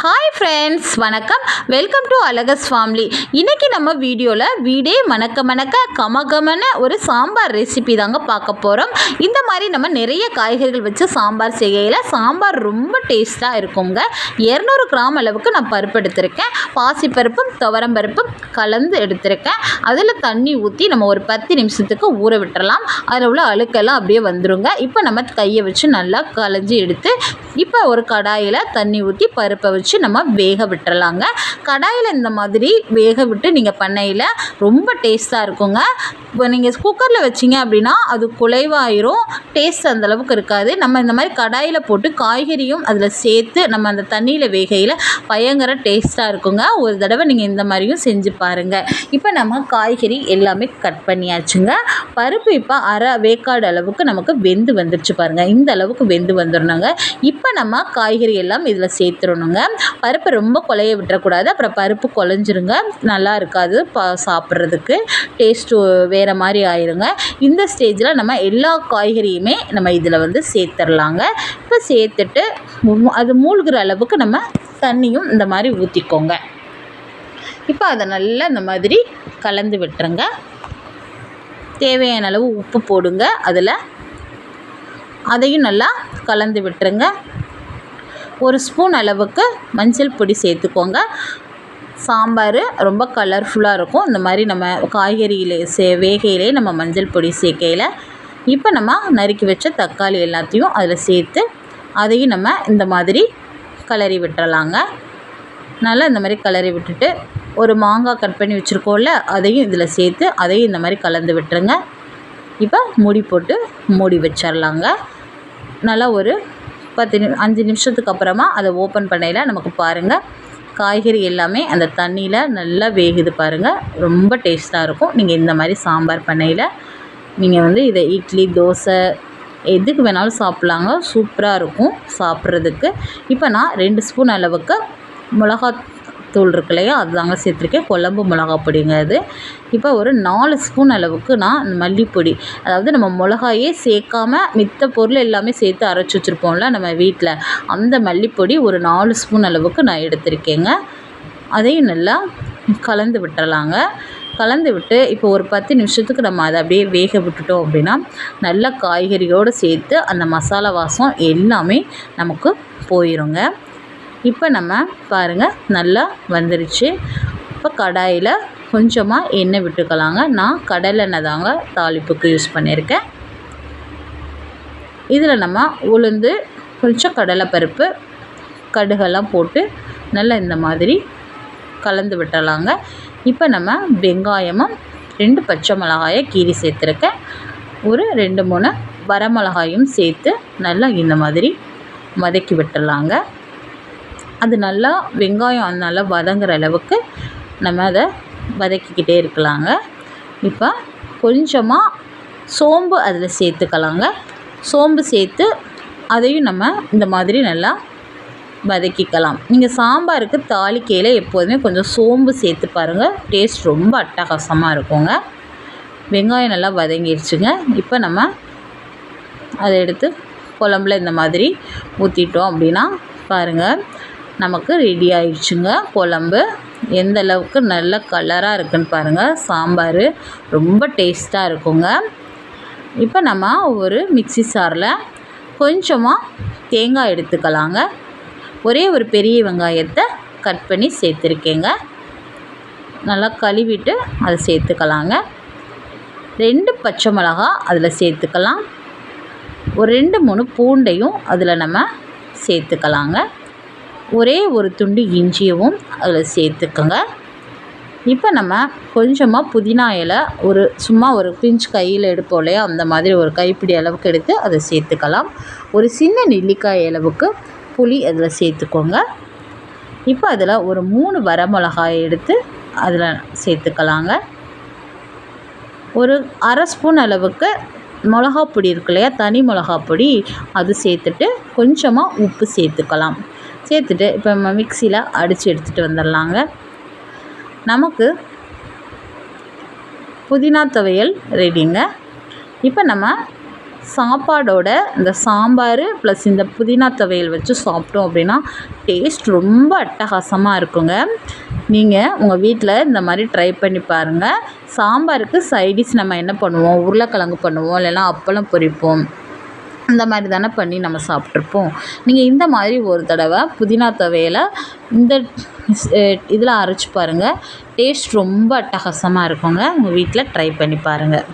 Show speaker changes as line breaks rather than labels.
Hi friends வணக்கம். Welcome to அழகஸ் family இன்றைக்கி நம்ம வீடியோவில் வீடே மணக்க மணக்க கமகமன ஒரு சாம்பார் ரெசிபி தாங்க பார்க்க போகிறோம் இந்த மாதிரி நம்ம நிறைய காய்கறிகள் வச்சு சாம்பார் செய்கையில் சாம்பார் ரொம்ப டேஸ்ட்டாக இருக்குங்க. இரநூறு கிராம் அளவுக்கு நான் பருப்பு எடுத்திருக்கேன். பாசிப்பருப்பும் துவரம் பருப்பும் கலந்து எடுத்திருக்கேன். அதில் தண்ணி ஊற்றி நம்ம ஒரு பத்து நிமிஷத்துக்கு ஊற விட்டுறலாம். அதில் உள்ள அழுக்கெல்லாம் அப்படியே வந்துருங்க. இப்போ நம்ம கையை வச்சு நல்லா களைஞ்சி எடுத்து இப்போ ஒரு கடாயில் தண்ணி ஊற்றி பருப்பை வச்சு வச்சு நம்ம வேக விட்டுறலாங்க. கடாயில் இந்த மாதிரி வேக விட்டு நீங்கள் பண்ணையில் ரொம்ப டேஸ்ட்டாக இருக்குங்க. இப்போ நீங்கள் குக்கரில் வச்சிங்க அப்படின்னா அது குலைவாயிரும் டேஸ்ட் அந்தளவுக்கு இருக்காது. நம்ம இந்த மாதிரி கடாயில் போட்டு காய்கறியும் அதில் சேர்த்து நம்ம அந்த தண்ணியில் வேகையில் பயங்கர டேஸ்ட்டாக இருக்குங்க. ஒரு தடவை நீங்கள் இந்த மாதிரியும் செஞ்சு பாருங்கள் இப்போ நம்ம காய்கறி எல்லாமே கட் பண்ணியாச்சுங்க. பருப்பு இப்போ அரை வேக்காடு அளவுக்கு நமக்கு வெந்து வந்துருச்சு பாருங்கள் இந்த அளவுக்கு வெந்து வந்துடணுங்க இப்போ நம்ம காய்கறி எல்லாம் இதில் சேர்த்துடணுங்க. பருப்பை ரொம்ப குழைய விட்டுறக்கூடாது. அப்புறம் பருப்பு குழஞ்சிருங்க நல்லா இருக்காது பா சாப்பிட்றதுக்கு. டேஸ்ட்டு வேறு மாதிரி ஆயிருங்க. இந்த ஸ்டேஜில் நம்ம எல்லா காய்கறியுமே நம்ம இதில் வந்து சேர்த்துடலாங்க இப்போ சேர்த்துட்டு அது மூழ்கிற அளவுக்கு நம்ம தண்ணியும் இந்த மாதிரி ஊற்றிக்கோங்க இப்போ அதை நல்லா இந்த மாதிரி கலந்து விட்டுருங்க. தேவையான அளவு உப்பு போடுங்க அதில். அதையும் நல்லா கலந்து விட்டுருங்க. ஒரு ஸ்பூன் அளவுக்கு மஞ்சள் பொடி சேர்த்துக்கோங்க. சாம்பார் ரொம்ப கலர்ஃபுல்லாக இருக்கும். இந்த மாதிரி நம்ம காய்கறியிலே சே வேகையிலே நம்ம மஞ்சள் பொடி சேர்க்கையில் இப்போ நம்ம நறுக்கி வச்ச தக்காளி எல்லாத்தையும் அதில் சேர்த்து அதையும் நம்ம இந்த மாதிரி கிளறி விட்டுறலாங்க. நல்லா இந்த மாதிரி கலரி விட்டுட்டு ஒரு மாங்காய் கட் பண்ணி வச்சுருக்கோம்ல அதையும் இதில் சேர்த்து அதையும் இந்த மாதிரி கலந்து விட்டுருங்க. இப்போ மூடி போட்டு மூடி வச்சிடலாங்க நல்லா ஒரு பத்து நி அஞ்சு நிமிஷத்துக்கு அப்புறமா அதை ஓப்பன் பண்ணையில் நமக்கு பாருங்கள் காய்கறி எல்லாமே அந்த தண்ணியில் நல்லா வேகுது பாருங்கள் ரொம்ப டேஸ்ட்டாக இருக்கும். நீங்கள் இந்த மாதிரி சாம்பார் பண்ணையில் நீங்கள் வந்து இதை இட்லி தோசை எதுக்கு வேணாலும் சாப்பிட்லாங்க. சூப்பராக இருக்கும் சாப்பிட்றதுக்கு. இப்போ நான் ரெண்டு ஸ்பூன் அளவுக்கு மிளகா தூள் இருக்கு இல்லையா? அதுதாங்க சேர்த்துருக்கேன். குழம்பு மிளகா பொடிங்க அது. இப்போ ஒரு நாலு ஸ்பூன் அளவுக்கு நான் மல்லிப்பொடி அதாவது நம்ம மிளகாயே சேர்க்காம மித்த பொருள் எல்லாமே சேர்த்து அரைச்சி வச்சுருப்போம்ல நம்ம வீட்டில் அந்த மல்லிப்பொடி ஒரு நாலு ஸ்பூன் அளவுக்கு நான் எடுத்திருக்கேங்க. அதையும் நல்லா கலந்து விட்டுறலாங்க. கலந்து விட்டு இப்போ ஒரு பத்து நிமிஷத்துக்கு நம்ம அதை அப்படியே வேக விட்டுட்டோம் அப்படின்னா நல்லா காய்கறியோடு சேர்த்து அந்த மசாலா வாசம் எல்லாமே நமக்கு போயிருங்க. இப்போ நம்ம பாருங்கள் நல்லா வந்துருச்சு. இப்போ கடாயில் கொஞ்சமாக எண்ணெய் விட்டுக்கலாங்க. நான் கடலெண்ணெய் தாங்க தாளிப்புக்கு யூஸ் பண்ணியிருக்கேன். இதில் நம்ம உளுந்து கொஞ்சம் கடலைப்பருப்பு கடுகெல்லாம் போட்டு நல்லா இந்த மாதிரி கலந்து விட்டலாங்க. இப்போ நம்ம வெங்காயமும் ரெண்டு பச்சை மிளகாயை கீறி சேர்த்துருக்கேன். ஒரு ரெண்டு மூணு வரமிளகாயும் சேர்த்து நல்லா இந்த மாதிரி வதக்கி விட்டுடலாங்க. அது நல்லா வெங்காயம் நல்லா வதங்குற அளவுக்கு நம்ம அதை வதக்கிக்கிட்டே இருக்கலாங்க. இப்போ கொஞ்சமாக சோம்பு அதில் சேர்த்துக்கலாங்க. சோம்பு சேர்த்து அதையும் நம்ம இந்த மாதிரி நல்லா வதக்கிக்கலாம். நீங்கள் சாம்பாருக்கு தாளிக்கையில் எப்போதுமே கொஞ்சம் சோம்பு சேர்த்து பாருங்கள் டேஸ்ட் ரொம்ப அட்டகாசமாக இருக்குங்க. வெங்காயம் நல்லா வதங்கிடுச்சுங்க இப்போ நம்ம அதை எடுத்து குழம்புல இந்த மாதிரி ஊற்றிட்டோம் அப்படின்னா பாருங்கள் நமக்கு ரெடி ஆயிடுச்சுங்க. குழம்பு எந்த அளவுக்கு நல்ல கலராக இருக்குன்னு பாருங்கள் சாம்பார் ரொம்ப டேஸ்ட்டாக இருக்குங்க. இப்போ நம்ம ஒரு மிக்ஸி சாரில் கொஞ்சமாக தேங்காய் எடுத்துக்கலாங்க. ஒரே ஒரு பெரிய வெங்காயத்தை கட் பண்ணி சேர்த்துருக்கேங்க. நல்லா கழுவிட்டு அதை சேர்த்துக்கலாங்க. ரெண்டு பச்சை மிளகா அதில் சேர்த்துக்கலாம். ஒரு ரெண்டு மூணு பூண்டையும் அதில் நம்ம சேர்த்துக்கலாங்க. ஒரே ஒரு துண்டு இஞ்சியவும் அதில் சேர்த்துக்கோங்க. இப்போ நம்ம கொஞ்சமாக புதினா இலை ஒரு சும்மா ஒரு பிஞ்ச் கையில் எடுப்போம் இல்லையா? அந்த மாதிரி ஒரு கைப்பிடி அளவுக்கு எடுத்து அதை சேர்த்துக்கலாம். ஒரு சின்ன நெல்லிக்காய் அளவுக்கு புளி அதில் சேர்த்துக்கோங்க. இப்போ அதில் ஒரு மூணு வரமிளகாய் எடுத்து அதில் சேர்த்துக்கலாங்க. ஒரு அரை ஸ்பூன் அளவுக்கு மிளகா பொடி இருக்கு இல்லையா? தனி மிளகா பொடி அது சேர்த்துட்டு கொஞ்சமாக உப்பு சேர்த்துக்கலாம். சேர்த்துட்டு இப்போ நம்ம மிக்சியில் அடித்து எடுத்துகிட்டு வந்துடலாங்க. நமக்கு புதினா துவையல் ரெடிங்க இப்போ நம்ம சாப்பாடோட இந்த சாம்பார் ப்ளஸ் இந்த புதினா துவையல் வச்சு சாப்பிட்டோம் அப்படின்னா டேஸ்ட் ரொம்ப அட்டகாசமாக இருக்குங்க. நீங்கள் உங்கள் வீட்டில் இந்த மாதிரி ட்ரை பண்ணி பாருங்கள் சாம்பாருக்கு சைடிஷ் நம்ம என்ன பண்ணுவோம்? உருளைக்கிழங்கு பண்ணுவோம். இல்லைன்னா அப்பளம் பொரிப்போம். இந்த மாதிரி தானே பண்ணி நம்ம சாப்பிட்ருப்போம் நீங்கள் இந்த மாதிரி ஒரு தடவை புதினா துவையலை இந்த இதில் அரைச்சி பாருங்கள் டேஸ்ட் ரொம்ப அட்டகாசமாக இருக்குங்க. உங்கள் வீட்டில் ட்ரை பண்ணி பாருங்கள்